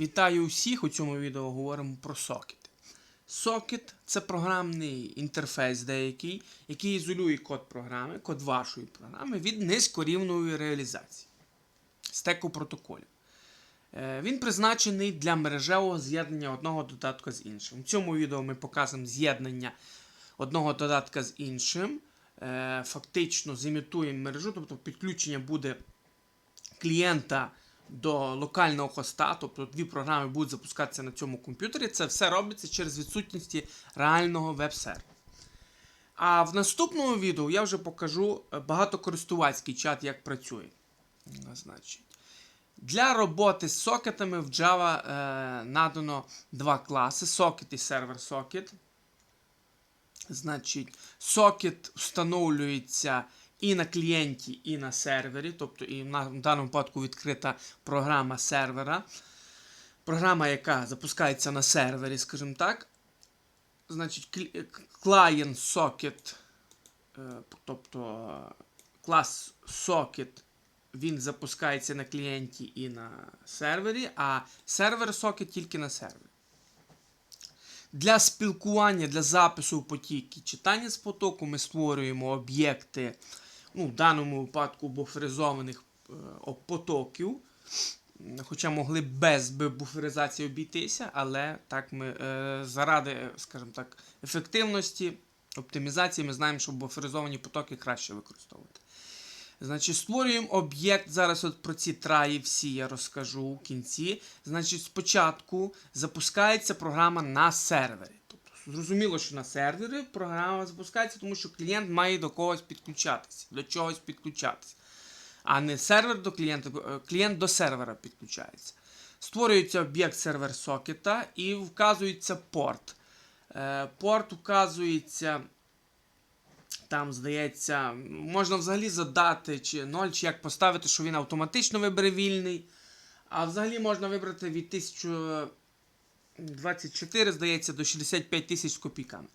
Вітаю всіх! У цьому відео говоримо про сокети. Сокет це програмний інтерфейс деякий, який ізолює код програми, код вашої програми від низькорівної реалізації стеку протоколів. Е, Він призначений для мережевого з'єднання одного додатка з іншим. У цьому відео ми показуємо з'єднання одного додатка з іншим. Е, Фактично зімітуємо мережу, тобто підключення буде клієнта до локального хоста, тобто дві програми будуть запускатися на цьому комп'ютері. Це все робиться через відсутності реального веб-сервера. А в наступному відео я вже покажу е, багатокористувацький чат, як працює. Ну, Значить, для роботи з сокетами в Java е, надано два класи: Socket і сервер Socket. Значить, сокет встановлюється і на клієнті, і на сервері, тобто і в даному випадку відкрита програма сервера. Програма, яка запускається на сервері, скажімо так. Значить, клієнт сокет, е, тобто клас сокет, він запускається на клієнті і на сервері, а сервер сокет тільки на сервері. Для спілкування, для запису в потік і читання з потоку ми створюємо об'єкти, ну, в даному випадку буферизованих е, потоків. Хоча могли без буферизації обійтися, але так ми е, заради, скажімо так, ефективності, оптимізації, ми знаємо, що буферизовані потоки краще використовувати. Значить, створюємо об'єкт. Зараз от про ці траї всі я розкажу в кінці. Значить, спочатку запускається програма на сервері. Зрозуміло, що на сервері програма запускається, тому що клієнт має до когось підключатися, до чогось підключатися. А не сервер до клієнта, е, клієнт до сервера підключається. Створюється об'єкт сервер сокета і вказується порт. Е, Порт вказується там, здається, можна взагалі задати чи 0, чи як поставити, що він автоматично вибере вільний. А взагалі можна вибрати від 1024, здається, до 65 тисяч з копійками.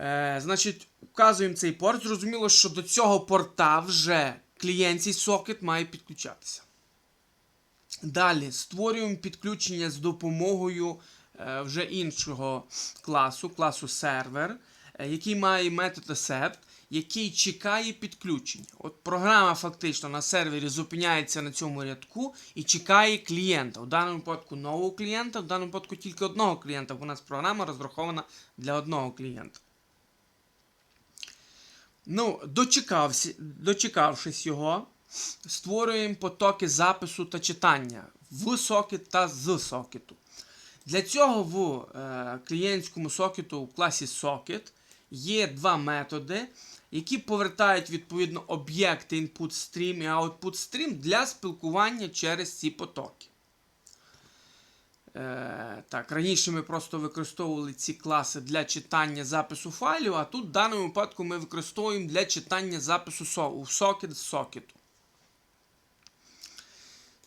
Е, значить, вказуємо цей порт. Зрозуміло, що до цього порта вже клієнтський сокет має підключатися. Далі створюємо підключення з допомогою е, вже іншого класу, класу сервер, е, який має метод accept, який чекає підключення. От програма фактично на сервері зупиняється на цьому рядку і чекає клієнта. В даному випадку нового клієнта, в даному випадку тільки одного клієнта, бо у нас програма розрахована для одного клієнта. Ну, дочекався, дочекавшись його, створюємо потоки запису та читання в сокет та з сокету. Для цього в е, клієнтському сокету в класі сокет є два методи, які повертають відповідно об'єкти input stream і output stream для спілкування через ці потоки. Е, так, раніше ми просто використовували ці класи для читання запису файлів, а тут в даному випадку ми використовуємо для читання запису у сокет з сокету.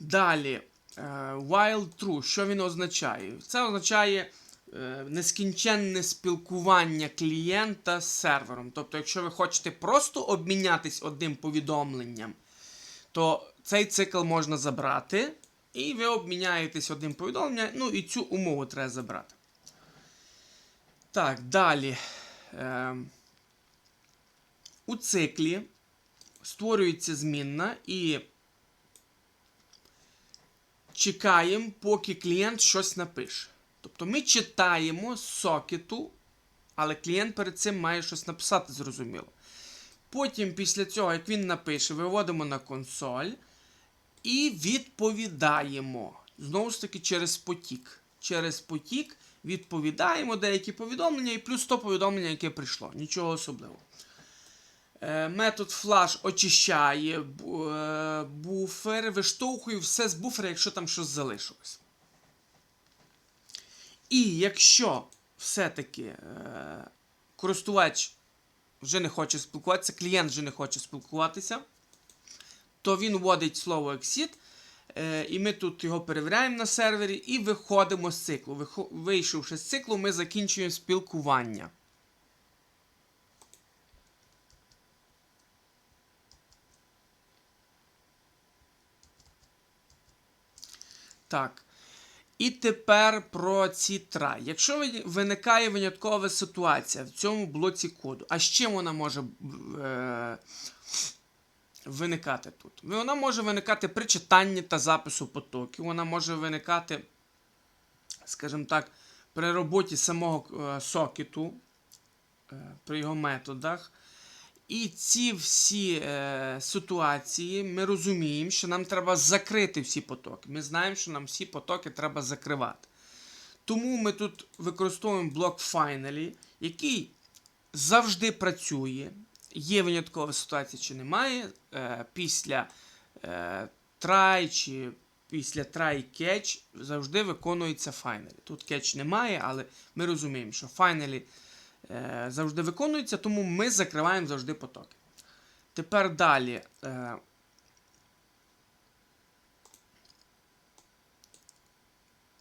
Далі, е, while true, що він означає? Це означає нескінченне спілкування клієнта з сервером. Тобто, якщо ви хочете просто обмінятись одним повідомленням, то цей цикл можна забрати, і ви обміняєтесь одним повідомленням, ну і цю умову треба забрати. Так, далі. Ем, у циклі створюється змінна і чекаємо, поки клієнт щось напише. Тобто ми читаємо з сокету, але клієнт перед цим має щось написати, зрозуміло. Потім, після цього, як він напише, виводимо на консоль і відповідаємо. Знову ж таки, через потік. Через потік відповідаємо деякі повідомлення і плюс 100 повідомлення, яке прийшло. Нічого особливого. Е, Метод flash очищає е, буфер, виштовхує все з буфера, якщо там щось залишилось. І якщо все-таки е, користувач вже не хоче спілкуватися, клієнт вже не хоче спілкуватися, то він вводить слово exit, е, і ми тут його перевіряємо на сервері і виходимо з циклу. Вийшовши з циклу, ми закінчуємо спілкування. Так. І тепер про ці трай. Якщо виникає виняткова ситуація в цьому блоці коду, а з чим вона може е, виникати тут? Вона може виникати при читанні та запису потоків, вона може виникати, скажімо так, при роботі самого е, сокету, е, при його методах. І ці всі е, ситуації ми розуміємо, що нам треба закрити всі потоки. Ми знаємо, що нам всі потоки треба закривати. Тому ми тут використовуємо блок Finally, який завжди працює. Є виняткова ситуація чи немає. Е, після е, try чи після try catch завжди виконується Finally. Тут catch немає, але ми розуміємо, що Finally завжди виконується, тому ми закриваємо завжди потоки. Тепер далі. Е,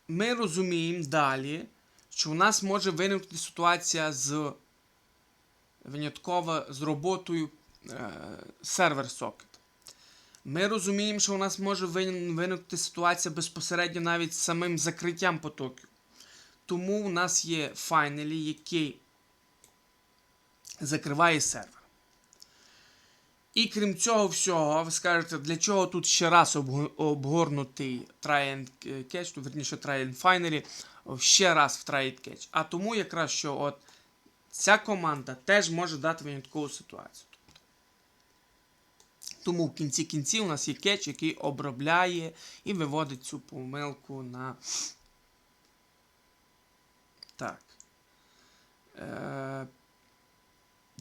ми розуміємо далі, що у нас може виникнути ситуація з винятково з роботою е, сервер сокет. Ми розуміємо, що у нас може виникнути ситуація безпосередньо навіть з самим закриттям потоків. Тому у нас є Finally, який закриває сервер. І крім цього всього, ви скажете, для чого тут ще раз обго- обгорнутий try and catch, ну, верніше try and finally, ще раз в try and catch. А тому якраз що от ця команда теж може дати виняткову ситуацію. Тому в кінці кінців у нас є кетч, який обробляє і виводить цю помилку на. Так. Е,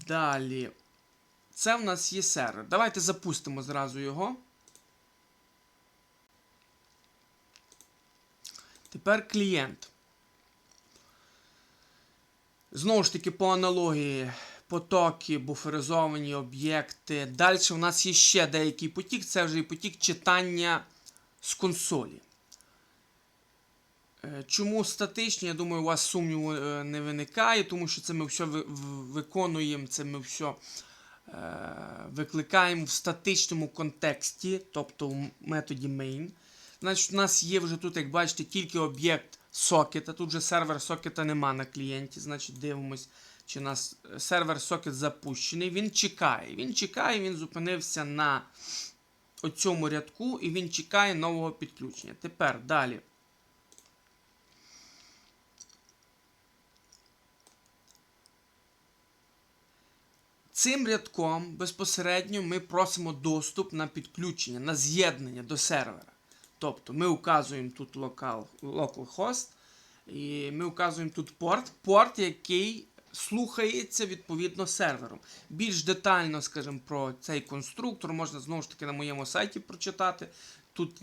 далі. Це в нас є сервер. Давайте запустимо зразу його. Тепер клієнт. Знову ж таки, по аналогії потоки, буферизовані об'єкти. Далі у нас є ще деякий потік, це вже і потік читання з консолі. Е, Чому статичні? Я думаю, у вас сумніву е, не виникає, тому що це ми все виконуємо, це ми все е, викликаємо в статичному контексті, тобто в методі main. Значить, у нас є вже тут, як бачите, тільки об'єкт сокета. Тут вже сервер сокета нема на клієнті. Значить, дивимось, чи у нас сервер сокет запущений. Він чекає. Він чекає, він зупинився на оцьому рядку і він чекає нового підключення. Тепер далі. Цим рядком безпосередньо ми просимо доступ на підключення, на з'єднання до сервера. Тобто ми указуємо тут local, localhost, і ми указуємо тут порт, порт, який слухається відповідно сервером. Більш детально, скажімо, про цей конструктор можна знову ж таки на моєму сайті прочитати. Тут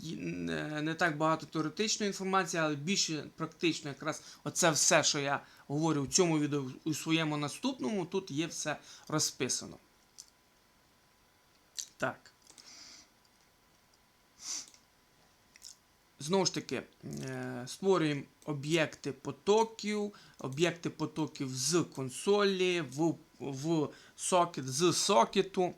не, так багато теоретичної інформації, але більше практично якраз оце все, що я говорю в цьому відео у своєму наступному, тут є все розписано. Так. Знову ж таки, е, створюємо об'єкти потоків, об'єкти потоків з консолі, в, в сокет, з сокету.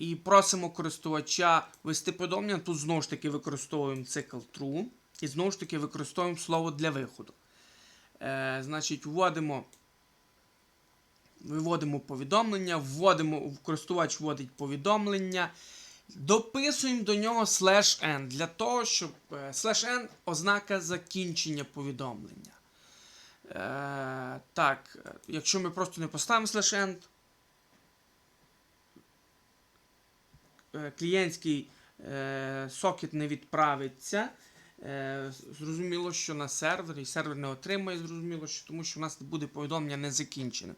І просимо користувача ввести повідомлення. Тут знову ж таки використовуємо цикл true. І знову ж таки використовуємо слово для виходу. Е, значить, вводимо, виводимо повідомлення, вводимо, користувач вводить повідомлення. Дописуємо до нього slash n для того, щоб е, slash n ознака закінчення повідомлення. Е, так, якщо ми просто не поставимо slash n, клієнтський е, сокет не відправиться. Е, зрозуміло, що на сервері, і сервер не отримає, зрозуміло, що тому що у нас буде повідомлення не закінчене.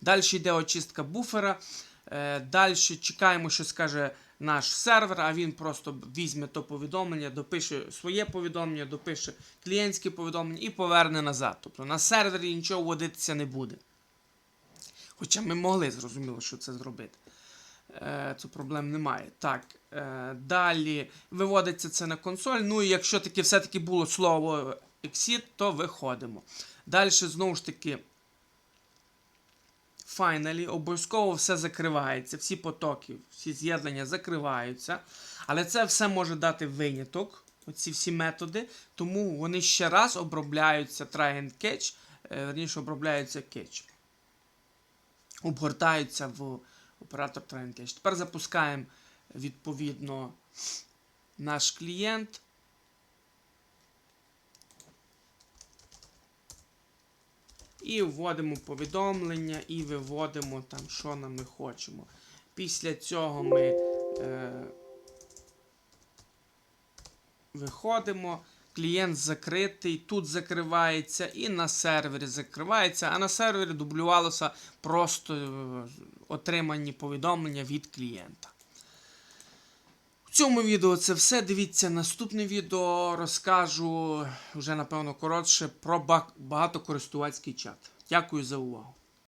Далі йде очистка буфера. Е, Далі чекаємо, що скаже наш сервер, а він просто візьме то повідомлення, допише своє повідомлення, допише клієнтське повідомлення і поверне назад. Тобто на сервері нічого вводитися не буде. Хоча ми могли зрозуміло, що це зробити. Е, Це проблем немає. Так, е, далі виводиться це на консоль. Ну і якщо таки все-таки було слово exit, то виходимо. Далі знову ж таки. Finally, обов'язково все закривається, всі потоки, всі з'єднання закриваються. Але це все може дати виняток. оці всі методи, тому вони ще раз обробляються try and catch, е, верніше обробляються catch. Обгортаються в оператор try and. Тепер запускаємо відповідно наш клієнт. І вводимо повідомлення і виводимо там, що нам ми хочемо. Після цього ми е, виходимо. Клієнт закритий, тут закривається і на сервері закривається, а на сервері дублювалося просто е, отримані повідомлення від клієнта. В цьому відео це все. Дивіться наступне відео. Розкажу вже напевно коротше про ба- багатокористувацький чат. Дякую за увагу.